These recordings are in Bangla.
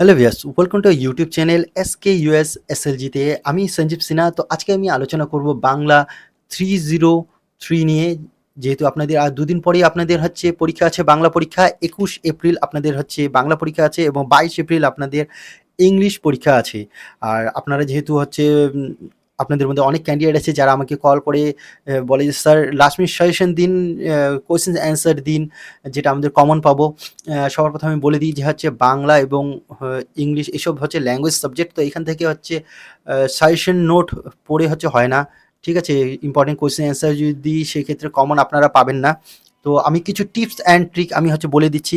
Hello viewers welcome to YouTube channel S K US জিতে আমি সঞ্জীব সিনহা। তো আজকে আমি আলোচনা করব বাংলা থ্রি জিরো থ্রি নিয়ে। যেহেতু আপনাদের আর দুদিন পরেই আপনাদের হচ্ছে পরীক্ষা আছে, বাংলা পরীক্ষা, একুশ এপ্রিল আপনাদের হচ্ছে বাংলা পরীক্ষা আছে এবং বাইশ এপ্রিল আপনাদের ইংলিশ পরীক্ষা আছে। আর আপনারা যেহেতু হচ্ছে আপনাদের মধ্যে অনেক ক্যান্ডিডেট আছে যারা আমাকে কল করে বলে যে স্যার লাস্ট মিনিট সাজেশন দিন কোয়েশ্চেন অ্যান্সার দিন, যেটা আমাদের কমন পাবো। সবার প্রথমে বলে দিই যে, হচ্ছে বাংলা এবং ইংলিশ এসব হচ্ছে ল্যাঙ্গুয়েজ সাবজেক্ট তো এখান থেকে হচ্ছে সাজেশন নোট পড়ে হচ্ছে হয় না। ঠিক আছে? ইম্পর্টেন্ট কোয়েশ্চেন অ্যান্সার যদি সেক্ষেত্রে কমন আপনারা পাবেন না। তো আমি কিছু টিপস অ্যান্ড ট্রিক আমি হচ্ছে বলে দিচ্ছি।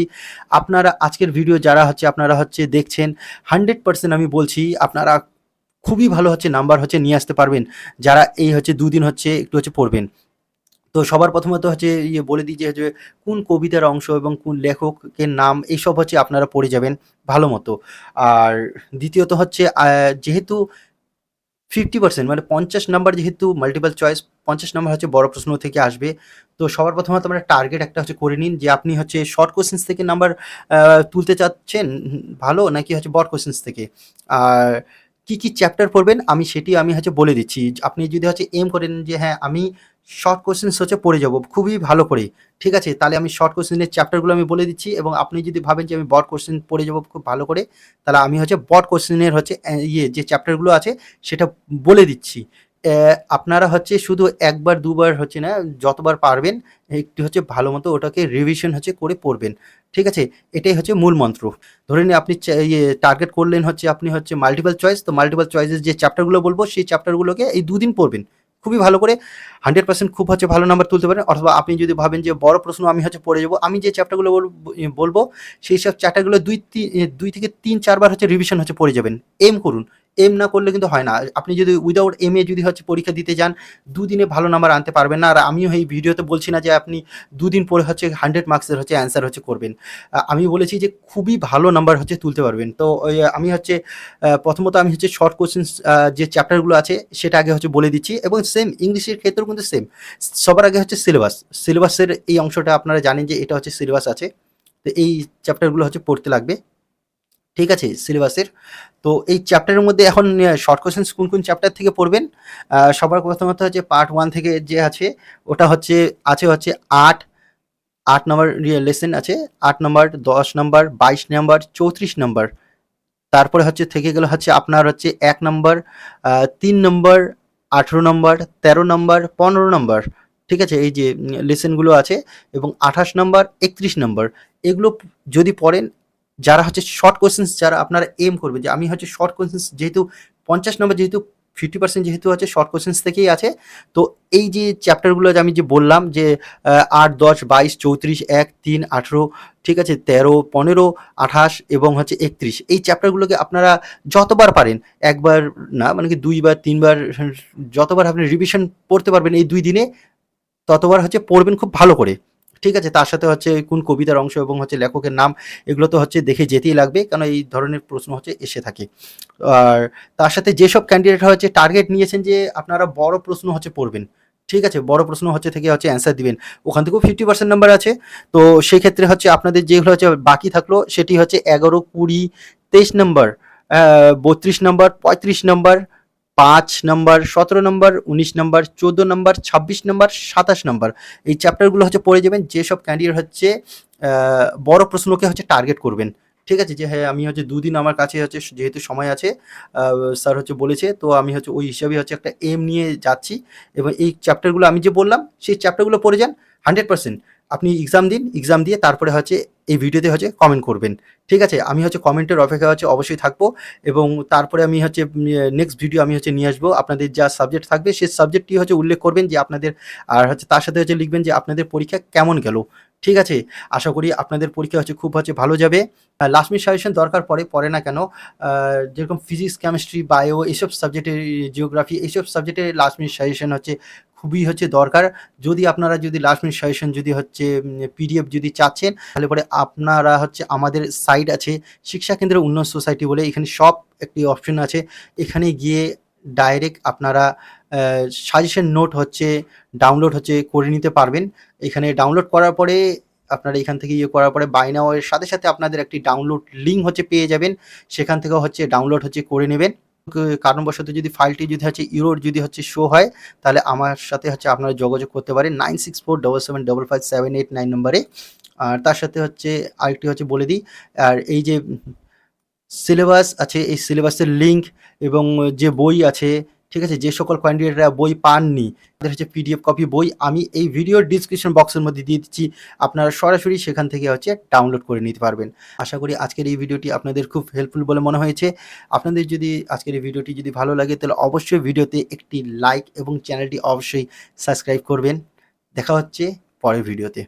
আপনারা আজকের ভিডিও যারা হচ্ছে, আপনারা হচ্ছে দেখছেন হান্ড্রেড পার্সেন্ট আমি বলছি, আপনারা খুবই ভালো হচ্ছে নাম্বার হচ্ছে নিয়ে আসতে পারবেন। যারা এই হচ্ছে দুদিন হচ্ছে একটু হচ্ছে পড়বেন। তো সবার প্রথমত হচ্ছে ইয়ে বলে দিই যে হচ্ছে কোন কবিতার অংশ এবং কোন লেখকের নাম, এইসব হচ্ছে আপনারা পড়ে যাবেন ভালো মতো। আর দ্বিতীয়ত হচ্ছে যেহেতু ফিফটি পার্সেন্ট মানে পঞ্চাশ নাম্বার যেহেতু মাল্টিপল চয়েস পঞ্চাশ নাম্বার হচ্ছে বড় প্রশ্ন থেকে আসবে। তো সবার প্রথমত আমরা টার্গেট একটা হচ্ছে করে নিন যে আপনি হচ্ছে শর্ট কোশ্চেন্স থেকে নাম্বার তুলতে চাচ্ছেন ভালো নাকি হচ্ছে বড় কোশ্চেন্স থেকে। আর কি কি চ্যাপ্টার পড়বেন, আমি সেটি আমি হচ্ছে বলে দিচ্ছি। আপনি যদি হচ্ছে এম করেন যে হ্যাঁ আমি শর্ট কোশ্চেন্স হচ্ছে পড়ে যাব, খুবই ভালো করে। ঠিক আছে? তাহলে আমি শর্ট কোশ্চেনের চ্যাপ্টারগুলো আমি বলে দিচ্ছি এবং আপনি যদি ভাবেন যে আমি বড কোশ্চেন পড়ে যাব খুব ভালো করে, তাহলে আমি হচ্ছে বড কোশ্চেনের হচ্ছে ইয়ে যে চ্যাপ্টারগুলো আছে, সেটা বলে দিচ্ছি। আপনারা হচ্ছে শুধু একবার, দুবার হচ্ছে না, যতবার পারবেন, একটু হচ্ছে ভালো মতো ওটাকে রিভিশন হচ্ছে করে পড়বেন। ঠিক আছে? এটাই হচ্ছে মূল মন্ত্র। ধরে নিন আপনি ইয়ে টার্গেট করলেন হচ্ছে, আপনি হচ্ছে মাল্টিপল চয়েস তো মাল্টিপল চয়েসের যে চ্যাপ্টারগুলো বলব, সেই চ্যাপ্টারগুলোকে এই দুদিন পড়বেন। খুবই ভালো করে। হান্ড্রেড পার্সেন্ট খুব হচ্ছে ভালো নাম্বার তুলতে পারেন। অথবা আপনি যদি ভাবেন যে বড় প্রশ্ন আমি হচ্ছে পড়ে যাব, আমি যে চ্যাপ্টারগুলো বলব, সেই সব চ্যাপ্টারগুলো দুই তি- দুই থেকে তিন, চারবার হচ্ছে রিভিশন হচ্ছে পড়ে যাবেন। এম করুন। এম না করলে কিন্তু হয় না। আপনি যদি উইদাউট এম এ যদি হচ্ছে পরীক্ষা দিতে যান, দুদিনে ভালো নাম্বার আনতে পারবেন না। আর আমিও এই ভিডিওতে বলছি না যে আপনি দুদিন পরে হচ্ছে হান্ড্রেড মার্কসের হচ্ছে অ্যান্সার হচ্ছে করবেন। আমি বলেছি যে খুবই ভালো নাম্বার হচ্ছে তুলতে পারবেন। তো আমি হচ্ছে প্রথমত আমি হচ্ছে শর্ট কোশ্চেন যে চ্যাপ্টারগুলো আছে, সেটা আগে হচ্ছে বলে দিচ্ছি। এবং সেম ইংলিশের ক্ষেত্রেও কিন্তু সেম সবার আগে হচ্ছে সিলেবাস সিলেবাসের এই অংশটা আপনারা জানেন যে এটা হচ্ছে সিলেবাস আছে। তো এই চ্যাপ্টারগুলো হচ্ছে পড়তে লাগবে। ঠিক আছে সিলেবাসের তো এই চ্যাপ্টারের মধ্যে এখন শর্ট কোশ্চেন কোন কোন চ্যাপ্টার থেকে পড়বেন? সবার প্রথমত হচ্ছে পার্ট ওয়ান থেকে যে আছে, ওটা হচ্ছে, আছে হচ্ছে আট আট নম্বর লেসেন আছে, আট নম্বর দশ নম্বর বাইশ নম্বর চৌত্রিশ নম্বর তারপরে হচ্ছে থেকে গেল হচ্ছে আপনার হচ্ছে এক নম্বর তিন নম্বর আঠেরো নম্বর তেরো নম্বর পনেরো নম্বর ঠিক আছে, এই যে লেসেনগুলো আছে, এবং আঠাশ নম্বর একত্রিশ নম্বর এগুলো যদি পড়েন যারা হচ্ছে শর্ট কোশ্চেন্স যারা আপনারা এম করবেন যে আমি হচ্ছে শর্ট কোশ্চেন্স যেহেতু পঞ্চাশ নম্বর যেহেতু ফিফটি পার্সেন্ট যেহেতু হচ্ছে শর্ট কোশ্চেন্স থেকেই আছে, তো এই যে চ্যাপ্টারগুলো আমি যে বললাম যে আট, দশ, বাইশ, চৌত্রিশ, এক, তিন, আঠেরো, ঠিক আছে, তেরো, পনেরো, আঠাশ এবং হচ্ছে একত্রিশ, এই চ্যাপ্টারগুলোকে আপনারা যতবার পারেন, একবার না মানে কি দুইবার, তিনবার, যতবার আপনি রিভিশন পড়তে পারবেন এই দুই দিনে, ততবার হচ্ছে পড়বেন খুব ভালো করে। ঠিক আছে, তার সাথে হচ্ছে কোন কবিতার অংশ এবং হচ্ছে লেখকের নাম, এগুলো তো হচ্ছে দেখে যেতেই লাগবে। কারণ এই ধরনের প্রশ্ন হচ্ছে এসে থাকে। আর তার সাথে যেসব ক্যান্ডিডেট হচ্ছে টার্গেট নিয়েছেন যে আপনারা বড় প্রশ্ন হচ্ছে পড়বেন। ঠিক আছে, বড় প্রশ্ন হচ্ছে থেকে হচ্ছে অ্যান্সার দিবেন। ওখান থেকেও ফিফটি পার্সেন্ট নাম্বার আছে। তো সেই ক্ষেত্রে হচ্ছে আপনাদের যেগুলো হচ্ছে বাকি থাকল, সেটি হচ্ছে এগারো, কুড়ি, তেইশ নম্বর বত্রিশ নম্বর পঁয়ত্রিশ নম্বর পাঁচ নম্বর, সতেরো নম্বর, উনিশ নম্বর, চোদ্দ নম্বর, ছাব্বিশ নম্বর, সাতাশ নম্বর। এই চ্যাপ্টারগুলো হচ্ছে পড়ে যাবেন, যেসব ক্যান্ডিডেট হচ্ছে বড় প্রশ্নকে হচ্ছে টার্গেট করবেন। ঠিক আছে? যে হ্যাঁ আমি হচ্ছে দুদিন আমার কাছে হচ্ছে যেহেতু সময় আছে স্যার হচ্ছে বলেছে, তো আমি হচ্ছে ওই হিসাবে হচ্ছে একটা এম নিয়ে যাচ্ছি। এবং এই চ্যাপ্টারগুলো আমি যে বললাম, সেই চ্যাপ্টারগুলো পড়ে যান হান্ড্রেড পার্সেন্ট আপনি এক্সাম দিন এক্সাম দিয়ে তারপরে হচ্ছে এই ভিডিওতে হচ্ছে কমেন্ট করবেন। ঠিক আছে? আমি হচ্ছে কমেন্টের অপেক্ষা হচ্ছে অবশ্যই থাকব এবং তারপরে আমি হচ্ছে নেক্সট ভিডিও আমি হচ্ছে নিয়ে আসব। আপনাদের যা সাবজেক্ট থাকবে, সেই সাবজেক্টটি হচ্ছে উল্লেখ করবেন যে আপনাদের, আর হচ্ছে তার সাথে হচ্ছে লিখবেন যে আপনাদের পরীক্ষা কেমন গেল। ঠিক আছে? আশা করি আপনাদের পরীক্ষা হচ্ছে খুব হচ্ছে ভালো যাবে। লাস্ট মিনিট সাজেশন দরকার পড়ে পড়ে না কেন? যেরকম ফিজিক্স কেমিস্ট্রি বায়ো এইসব সাবজেক্টের জিওগ্রাফি এইসব সাবজেক্টে লাস্ট মিনিট সাজেশন হচ্ছে খুবই হচ্ছে দরকার। যদি আপনারা যদি লাস্ট মিনিট সাজেশন যদি হচ্ছে পিডিএফ যদি চাচ্ছেন, তাহলে পরে আপনারা হচ্ছে আমাদের সাইট আছে, শিক্ষা কেন্দ্র উন্নয়ন সোসাইটি বলে এখানে সব একটি অপশন আছে। এখানে গিয়ে ডাইরেক্ট আপনারা সাজেশন নোট হচ্ছে ডাউনলোড হচ্ছে করে নিতে পারবেন। এখানে ডাউনলোড করার পরে আপনারা এখান থেকে ইয়ে করার পরে বাই নাও এর সাথে সাথে আপনাদের একটি ডাউনলোড লিঙ্ক হচ্ছে পেয়ে যাবেন। সেখান থেকেও হচ্ছে ডাউনলোড হচ্ছে করে নেবেন। কারণবশত যদি ফাইলটি যদি হচ্ছে ইউরোর যদি হচ্ছে শো হয়, তাহলে আমার সাথে হচ্ছে আপনারা যোগাযোগ করতে পারেন nine six four double seven double five seven eight nine নম্বরে। আর তার সাথে হচ্ছে আরেকটি হচ্ছে বলে দিই, আর এই যে সিলেবাস আছে, এই সিলেবাসের লিঙ্ক এবং যে বই আছে ঠিক আছে? যে সকল ক্যান্ডিডেটরা বই পাননি, তাদের হচ্ছে পিডিএফ কপি বই আমি এই ভিডিওর ডিসক্রিপশন বক্সের মধ্যে দিয়ে দিচ্ছি। আপনারা সরাসরি সেখান থেকে হচ্ছে ডাউনলোড করে নিতে পারবেন। আশা করি আজকের এই ভিডিওটি আপনাদের খুব হেল্পফুল বলে মনে হয়েছে। আপনাদের যদি আজকের এই ভিডিওটি যদি ভালো লাগে, তাহলে অবশ্যই ভিডিওতে একটি লাইক এবং চ্যানেলটি অবশ্যই সাবস্ক্রাইব করবেন। দেখা হচ্ছে পরের ভিডিওতে